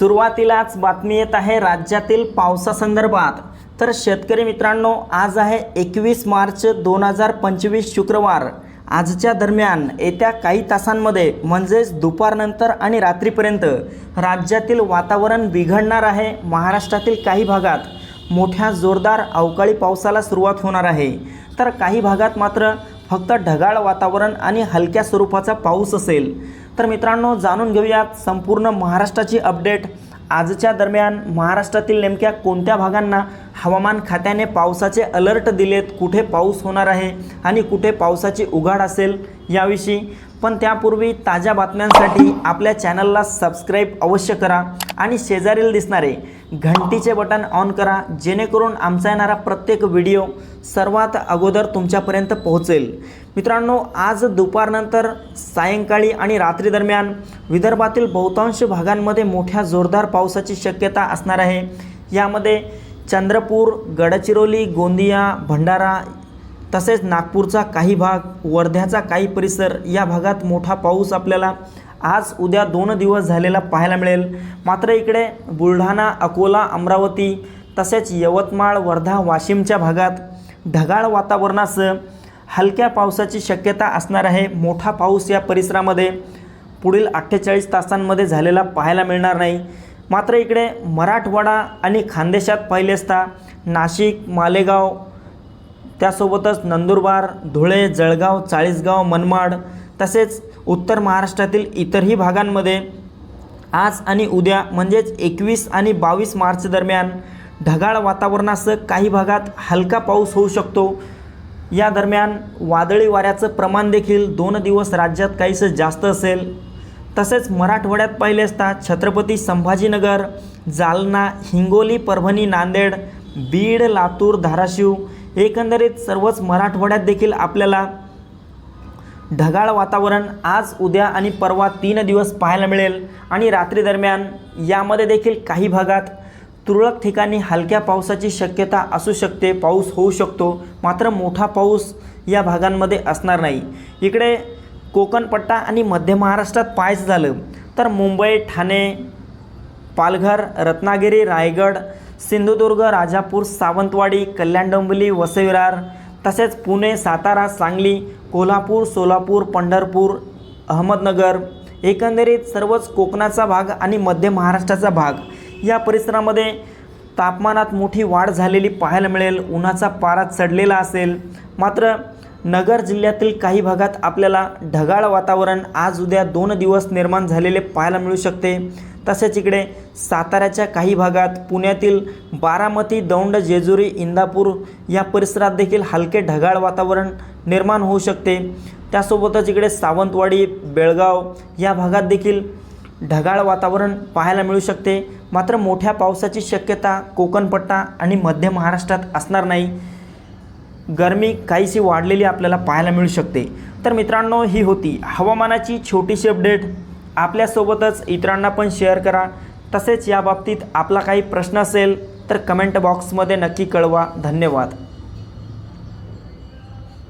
सुरुवातीलाच बातमी येत आहे राज्यातील पावसासंदर्भात. तर शेतकरी मित्रांनो आज आहे एकवीस मार्च दोन हजार पंचवीस शुक्रवार. आजच्या दरम्यान येत्या काही तासांमध्ये म्हणजेच दुपारनंतर आणि रात्रीपर्यंत राज्यातील वातावरण बिघडणार आहे महाराष्ट्रातील काही भागात. मोठ्या जोरदार अवकाळी पावसाला सुरुवात होणार आहे. तर काही भागात मात्र फक्त ढगाळ वातावरण आणि हलक्या स्वरूपाचा पाऊस असेल. तर मित्रांनो जाणून घेऊयात संपूर्ण महाराष्ट्राची अपडेट आजच्या दरम्यान महाराष्ट्रातील नेमक्या कोणत्या भागांना हवामान खात्याने पावसाचे अलर्ट दिलेत? कुठे पाऊस होणार आहे आणि कुठे पावसाची उघाड असेल याविषयी? पण त्यापूर्वी ताज्या बातम्यांसाठी आपल्या चॅनलला सबस्क्राईब अवश्य करा. आणि शेजारील दिसणारे घंटीचे बटन ऑन करा जेणेकरून आमचा येणारा प्रत्येक व्हिडिओ सर्वात अगोदर तुमच्यापर्यंत पोहोचेल. मित्रांनो आज दुपारनंतर सायंकाळी आणि रात्री दरम्यान विदर्भातील बहुतांश भागांमध्ये मोठ्या जोरदार पावसाची शक्यता असणार आहे. यामध्ये चंद्रपूर गडचिरोली गोंदिया भंडारा तसेच नागपूरचा काही भाग वर्ध्याचा काही परिसर या भागात मोठा पाऊस आपल्याला आज उद्या दोन दिवस झालेला पाहायला मिळेल. मात्र इकडे बुलढाणा अकोला अमरावती तसेच यवतमाळ वर्धा वाशिमच्या भागात ढगाळ वातावरणासह हलक्या पावसाची शक्यता असणार आहे. मोठा पाऊस या परिसरामध्ये पुढील अठ्ठेचाळीस तासांमध्ये झालेला पाहायला मिळणार नाही. मात्र इकडे मराठवाडा आणि खानदेशात पाहिले असता नाशिक मालेगाव त्यासोबतच नंदुरबार धुळे जळगाव चाळीसगाव मनमाड तसेच उत्तर महाराष्ट्रातील इतरही भागांमध्ये आज आणि उद्या म्हणजेच एकवीस आणि बावीस मार्च दरम्यान ढगाळ वातावरणासह काही भागात हलका पाऊस होऊ शकतो. या दरम्यान वादळी वाऱ्याचं प्रमाण देखील दोन दिवस राज्यात काहीसं जास्त असेल. तसेच मराठवाड्यात पाहिले असता छत्रपती संभाजीनगर जालना हिंगोली परभणी नांदेड बीड लातूर धाराशिव एकंदरीत सर्वच मराठवाड्यात देखील आपल्याला ढगाळ वातावरण आज उद्या आणि परवा तीन दिवस पाहायला मिळेल. आणि रात्री दरम्यान यामध्ये देखील काही भागात तुरळक ठिकाणी हलक्या पावसाची शक्यता असू शकते. पाऊस होऊ शकतो. मात्र मोठा पाऊस या भागांमध्ये असणार नाही. इकडे कोकणपट्टा आणि मध्य महाराष्ट्रात पाहायचं झालं तर मुंबई ठाणे पालघर रत्नागिरी रायगड सिंधुदुर्ग राजापूर सावंतवाडी कल्याण डोंबिवली वसईविरार तसेच पुणे सातारा सांगली कोल्हापूर सोलापूर पंढरपूर अहमदनगर एकंदरीत सर्वच कोकणाचा भाग आणि मध्य महाराष्ट्राचा भाग. या परिसरामध्ये तापमानात मोठी वाढ झालेली पाहायला मिळेल. उन्हाचा पारा चढलेला असेल. मात्र नगर जिल्ह्यातील काही भागात आपल्याला ढगाळ वातावरण आज उद्या दोन दिवस निर्माण झालेले पाहायला मिळू शकते. तसेच इकडे साताऱ्याच्या काही भागात पुण्यातील बारामती दौंड जेजुरी इंदापूर या परिसरात देखील हलके ढगाळ वातावरण निर्माण होऊ शकते. त्यासोबतच इकडे सावंतवाडी बेळगाव या भागात देखील ढगाळ वातावरण पाहायला मिळू शकते. मात्र मोठ्या पावसाची शक्यता कोकणपट्टा आणि मध्य महाराष्ट्रात असणार नाही. गरमी काहीशी वाढलेली आपल्याला पाहायला मिळू शकते. तर मित्रांनो ही होती हवामानाची छोटीशी अपडेट. आपल्यासोबतच इतरांना पण शेअर करा. तसेच याबाबतीत आपला काही प्रश्न असेल तर कमेंट बॉक्समध्ये नक्की कळवा. धन्यवाद.